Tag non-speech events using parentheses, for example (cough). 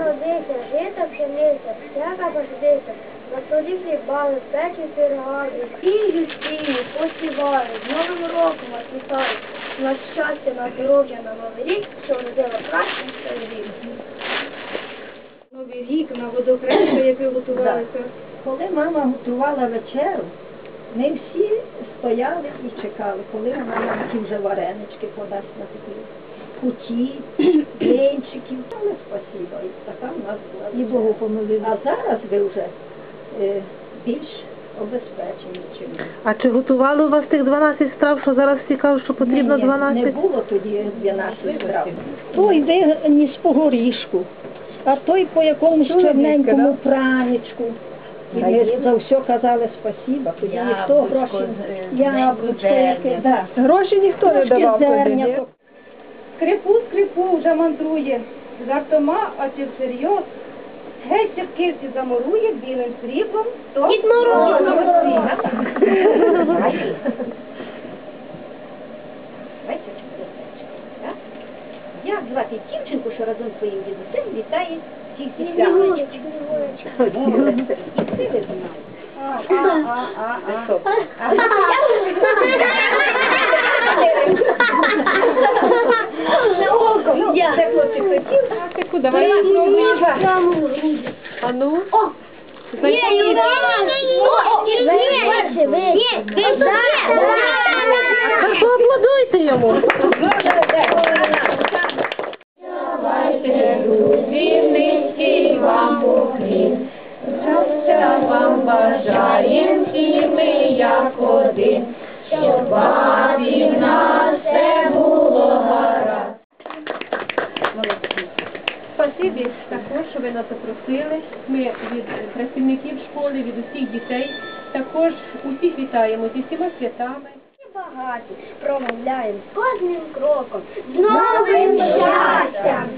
народився. Жита пшениця, всяка пождиця, на столі хлібали, печі пирогади, і юстині посівали, з Новим роком вас на щастя, на здоров'я, на новий рік, що родила рік. Рік, на водохреща, яке готувалися. Коли мама готувала вечерю, ми всі стояли і чекали, коли вона нам ті вже варенички подасть на стіл. Куті, (clears throat) блинчиків, але спасибо, і така в нас була. І Богу помилили. А зараз ви вже е, більш обезпечені, чим ми. А чи готували у вас тих 12 страв, що зараз всі кажуть, що потрібно Ні, ні, 12? Не було тоді 12 страв. Той виніс по горішку, а той по якомусь чорненькому праничку. І ми за все казали спасіба, тоді ніхто гроші, да. Гроші ніхто не давав тоді, зерня, Скрипу, скрипу вже мандрує, жартома, а чи всерйоз. Геть сірківці замурує білим сріблом, то Дід Мороз! Як звати дівчинку, що разом з своїм дідусем вітає всіх. Молодець. І це ви знаєте. Ну, це хлопчик хотів, Таку, давай. А ну? Так поаплодуйте йому. Давайте, вам поклін. Щастя вам бажаєм всі ми як один, щоб вам і в нас все було гаразд. Спасибі також, що ви нас запросили. Ми від працівників школи, від усіх дітей також усіх вітаємо зі всіма святами. багаті, промовляємо кожним кроком. З новим щастям, з!